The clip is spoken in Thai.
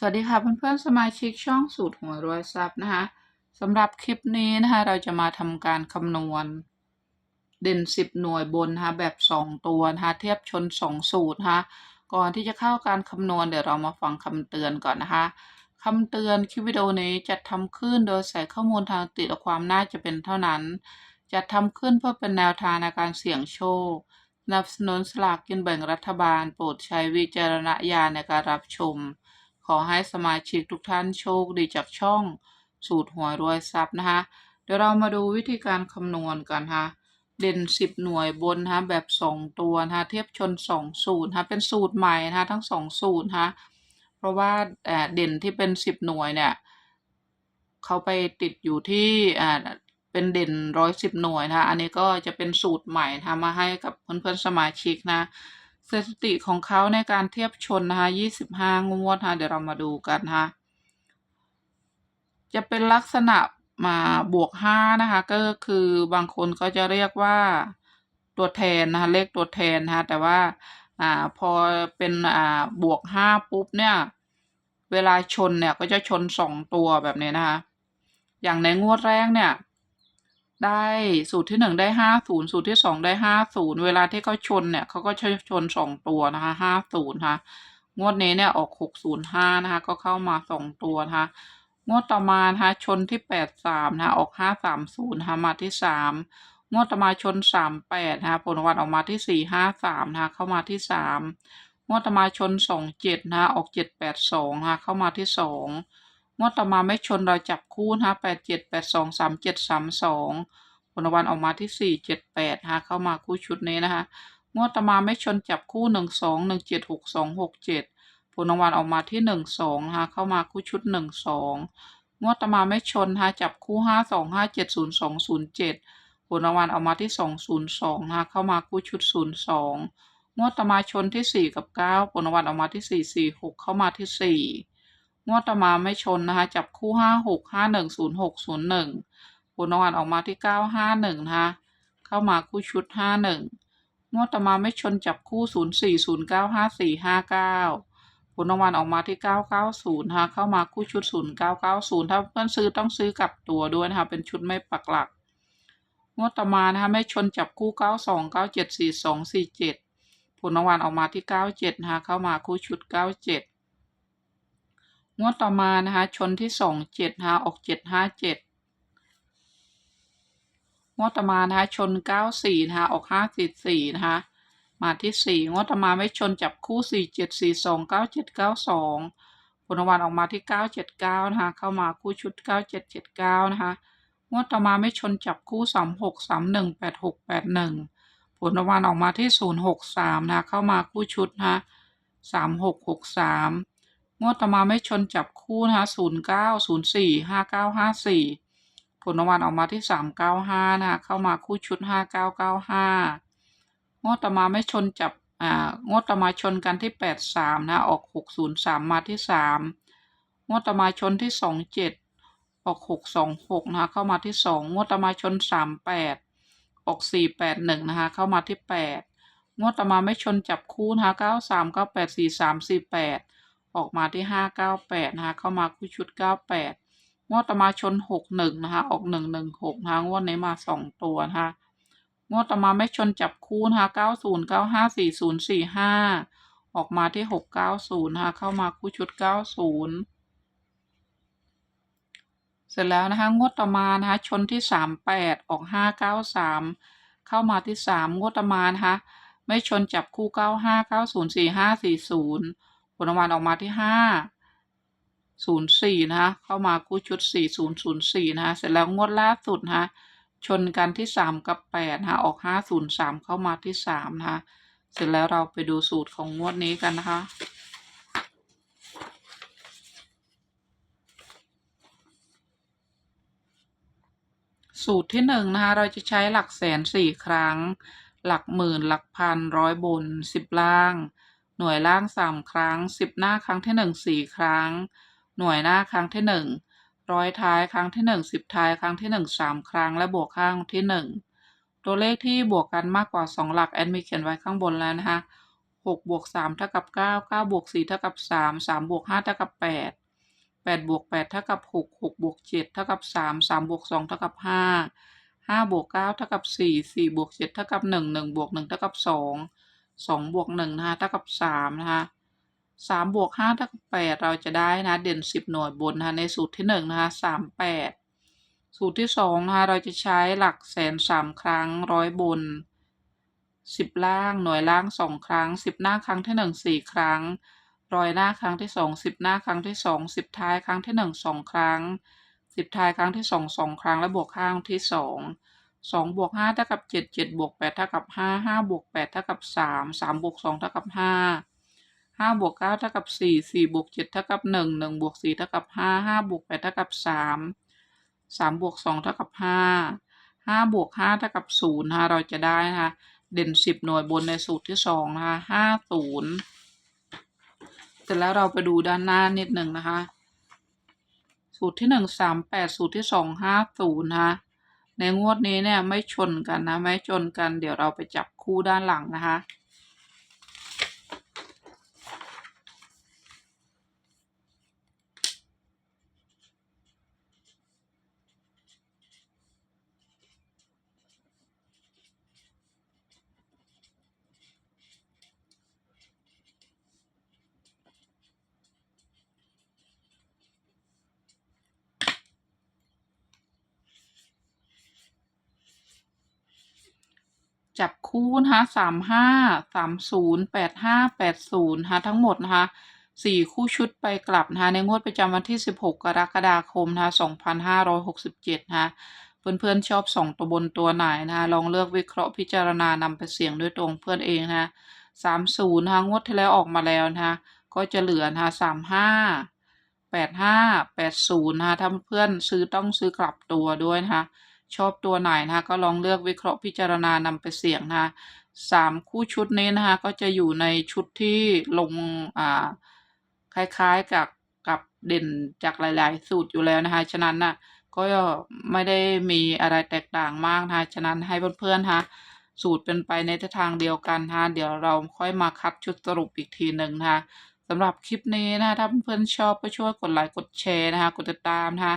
สวัสดีค่ะเพื่อนๆสมาชิกช่องสูตรหัวรวยทรัพย์นะคะสำหรับคลิปนี้นะคะเราจะมาทำการคำนวณ เด่น 10 หน่วยบนนะคะแบบ 2 ตัวนะคะเทียบชน 2 สูตรนะคะก่อนที่จะเข้าการคำนวณเดี๋ยวเรามาฟังคำเตือนก่อนนะคะคำเตือนคลิปวิดีโอนี้จะทำขึ้นโดยใส่ข้อมูลทางติดและความน่าจะเป็นเท่านั้นจะทำขึ้นเพื่อเป็นแนวทางในการเสี่ยงโชคสนับสนุนสลากกินแบ่งรัฐบาล โปรดใช้วิจารณญาณในการรับชม ขอให้สมาชิกทุกท่านโชคดีจากช่องสูตรหัวรวยทรัพย์นะคะเดี๋ยวเรามาดูวิธีการคำนวณกันค่ะเด่น 10 หน่วยบนนะคะแบบ 2 ตัวนะคะเทียบชน 2 สูตรนะคะเป็นสูตรใหม่นะคะทั้ง 2 สูตรนะคะเพราะว่าเด่นที่เป็น 10 หน่วยเนี่ยเขาไปติดอยู่ที่อ่าเป็นเด่นร้อยสิบหน่วยนะคะอันนี้ก็จะเป็นสูตรใหม่นะคะมาให้กับเพื่อนๆสมาชิกนะ สถิติของเขาในการเทียบชนนะคะ25งวดนะคะเดี๋ยวเรามาดูกันนะคะจะเป็นลักษณะมาบวก5นะคะก็คือบางคนก็จะเรียกว่าตัวแทนนะคะเลขตัวแทนนะคะแต่ว่าอ่าพอเป็นอ่าบวก5ปุ๊บเนี่ยเวลาชนเนี่ยก็จะชน2ตัวแบบนี้นะคะอย่างในงวดแรกเนี่ย ได้สูตรที่หนึ่งได้ห้าศูนย์สูตรที่สองได้ห้าศูนย์เวลาที่เขาชนเนี่ยเขาก็ชนสองตัวนะคะห้าศูนย์ค่ะงวดนี้เนี่ยออกหกศูนย์ห้านะคะก็เข้ามาสองตัวนะคะงวดต่อมานะคะชนที่แปดสามนะคะออกห้าสามศูนย์นะคะมาที่สามงวดต่อมาชนสามแปดนะคะผลวัลออกมาที่สี่ห้าสามนะคะเข้ามาที่สามงวดต่อมาชนสองเจ็ดนะคะออกเจ็ดแปดสองนะคะเข้ามาที่สอง งวดต่อมาไม่ชนเราจับคู่นะคะแปดเจ็ดแปดสองสามเจ็ดสามสองผลรางวัลออกมาที่สี่เจ็ดแปดนะคะเข้ามาคู่ชุดนี้นะคะงวดต่อมาไม่ชนจับคู่หนึ่งสองหนึ่งเจ็ดหกสองหกเจ็ดผลรางวัลออกมาที่หนึ่งสองนะคะเข้ามาคู่ชุดหนึ่งสองงวดต่อมาไม่ชนนะคะจับคู่ห้าสองห้าเจ็ดศูนย์สองศูนย์เจ็ดผลรางวัลออกมาที่สองศูนย์สองนะคะเข้ามาคู่ชุดศูนย์สองงวดต่อมาชนที่สี่กับเก้าผลรางวัลออกมาที่สี่สี่หกเข้ามาที่สี่ งวดต่อมาไม่ชนนะคะ จับคู่ห้าหกห้าหนึ่งศูนย์หกศูนย์หนึ่งผลรางวัลออกมาที่เก้าห้าหนึ่งนะคะ เข้ามาคู่ชุดห้าหนึ่งงวดต่อมาไม่ชนจับคู่ศูนย์สี่ศูนย์เก้าห้าสี่ห้าเก้าผลรางวัลออกมาที่เก้าเก้าศูนย์นะคะเข้ามาคู่ชุดศูนย์เก้าเก้าศูนย์ถ้าเพื่อนซื้อต้องซื้อกลับตัวด้วยนะคะ เป็นชุดไม่ปักหลัก งวดต่อมานะคะไม่ชนจับคู่เก้าสองเก้าเจ็ดสี่สองสี่เจ็ดผลรางวัลออกมาที่เก้าเจ็ดนะคะเข้ามาคู่ชุดเก้าเจ็ด งวดต่อมานะคะ ชนที่สองเจ็ดนะคะออกเจ็ดห้าเจ็ดงวดต่อมานะคะ ชนเก้าสี่นะคะ ออกห้าสี่สี่นะคะ มาที่สี่งวดต่อมาไม่ชนจับคู่สี่เจ็ดสี่สองเก้าเจ็ดเก้าสองผลรางวัลออกมาที่เก้าเจ็ดเก้านะคะ เข้ามาคู่ชุดเก้าเจ็ดเจ็ดเก้านะคะ งวดต่อมาไม่ชนจับคู่สามหกสามหนึ่งแปดหกแปดหนึ่งผลรางวัลออกมาที่ศูนย์หกสามนะคะเข้ามาคู่ชุดนะคะสามหกหกสาม งวดต่อมาไม่ชนจับคู่นะคะศูนย์เก้าศูนย์สี่ห้าเก้าห้าสี่ผลรางวัลออกมาที่สามเก้าห้านะคะเข้ามาคู่ชุดห้าเก้าเก้าห้างวดต่อมาไม่ชนจับอ่างวดต่อมาชนกันที่แปดสามนะออกหกศูนย์สามมาที่สามงวดต่อมาชนที่สองเจ็ดออกหกสองหกนะคะเข้ามาที่สองงวดต่อมาชนสามแปดออกสี่แปดหนึ่งนะคะเข้ามาที่แปดงวดต่อมาไม่ชนจับคู่นะคะเก้าสามเก้าแปดสี่สามสี่แปด ออกมาที่ห้าเก้าแปดนะคะ เข้ามาคู่ชุดเก้าแปดงวดต่อมาชนหกหนึ่งนะคะ ออกหนึ่งหนึ่งหกนะคะงวดนี้มาสองตัวนะคะงวดต่อมาไม่ชนจับคู่นะคะเก้าศูนย์เก้าห้าสี่ศูนย์สี่ห้าออกมาที่หกเก้าศูนย์นะคะเข้ามาคู่ชุดเก้าศูนย์เสร็จแล้วนะคะงวดต่อมานะคะชนที่สามแปดออกห้าเก้าสามเข้ามาที่สามงวดต่อมานะคะไม่ชนจับคู่เก้าห้าเก้าศูนย์สี่ห้าสี่ศูนย์ ผลรางวัลออกมาที่ห้าศูนย์สี่นะคะเข้ามาคู่ชุดสี่ศูนย์ศูนย์สี่นะคะเสร็จแล้วงวดล่าสุดนะคะชนกันที่สามกับแปดนะคะออกห้าศูนย์สามเข้ามาที่สามนะคะเสร็จแล้วเราไปดูสูตรของงวดนี้กันนะคะสูตรที่หนึ่งนะคะเราจะใช้หลักแสนสี่ครั้ง หลักหมื่นหลักพันร้อยบนสิบล่าง หน่วยล่างสามครั้งสิบหน้าครั้งที่หนึ่งสี่ครั้ง หน่วยหน้าครั้งที่หนึ่งร้อยท้ายครั้งที่หนึ่งสิบท้ายครั้งที่หนึ่งสามครั้งและบวกข้างที่หนึ่งตัวเลขที่บวกกันมากกว่าสองหลักแอดมิเขียนไว้ข้างบนแล้วนะคะหกบวกสามเท่ากับเก้าเก้าบวกสี่เท่ากับสามสามบวกห้าเท่ากับแปดแปดบวกแปดเท่ากับหกหกบวกเจ็ดเท่ากับสามสามบวกสองเท่ากับห้าห้าบวกเก้าเท่ากับสี่สี่บวกเจ็ดเท่ากับหนึ่งหนึ่งบวกหนึ่งเท่ากับสอง สองบวกหนึ่งนะคะเท่ากับสามนะคะสามบวกห้าเท่ากับแปดเราจะได้นะเด่นสิบหน่วยบนนะคะในสูตรที่หนึ่งนะคะสามแปดสูตรที่สองนะคะเราจะใช้หลักแสนสามครั้งร้อยบนสิบล่างหน่วยล่างสองครั้งสิบหน้าครั้งที่หนึ่งสี่ครั้งร้อยหน้าครั้งที่สองสิบหน้าครั้งที่สองสิบท้ายครั้งที่หนึ่งสองครั้งสิบท้ายครั้งที่สองสองครั้งและบวกข้างที่สอง สองบวกห้าเท่ากับเจ็ดเจ็ดบวกแปดเท่ากับห้าห้าบวกแปดเท่ากับสามสามบวกสองเท่ากับห้าห้าบวกเก้าเท่ากับสี่สี่บวกเจ็ดเท่ากับหนึ่งหนึ่งบวกสี่เท่ากับห้าห้าบวกแปดเท่ากับสามสามบวกสองเท่ากับห้าห้าบวกห้าเท่ากับศูนย์นะคะเราจะได้นะคะเด่นสิบหน่วยบนในสูตรที่สองนะคะห้าศูนย์เสร็จแล้วเราไปดูด้านหน้านิดหนึ่งนะคะ สูตรที่หนึ่งสามแปดสูตรที่สองห้าศูนย์นะคะ ในงวดนี้เนี่ยไม่ชนกันนะ ไม่ชนกัน เดี๋ยวเราไปจับคู่ด้านหลังนะคะ จับคู่นะคะสามห้าสามศูนย์แปดห้าแปดศูนย์นะคะทั้งหมดนะคะสี่คู่ชุดไปกลับนะคะในงวดประจำวันที่สิบหกกรกฎาคมนะคะสองพันห้าร้อยหกสิบเจ็ดนะคะเพื่อนๆชอบสองตัวบนตัวไหนนะคะลองเลือกวิเคราะห์พิจารณานำไปเสี่ยงด้วยตรงเพื่อนเองนะคะสามศูนย์นะคะงวดที่แล้วออกมาแล้วนะคะก็จะเหลือนะคะสามห้าแปดห้าแปดศูนย์นะคะถ้าเพื่อนซื้อต้องซื้อกลับตัวด้วยนะคะ ชอบตัวไหนนะคะก็ลองเลือกวิเคราะห์พิจารณานำไปเสี่ยงนะคะสามคู่ชุดนี้นะคะก็จะอยู่ในชุดที่ลงอ่าคล้ายๆกับกับเด่นจากหลาย ๆ สูตรอยู่แล้วนะคะฉะนั้นน่ะก็ไม่ได้มีอะไรแตกต่างมากนะคะฉะนั้นให้เพื่อนๆนะคะสูตรเป็นไปในทิศทางเดียวกันนะคะเดี๋ยวเราค่อยมาคัดชุดสรุปอีกทีหนึ่งนะคะสำหรับคลิปนี้นะคะถ้าเพื่อนๆชอบก็ช่วยกดไลค์กดแชร์นะคะกดติดตามนะคะ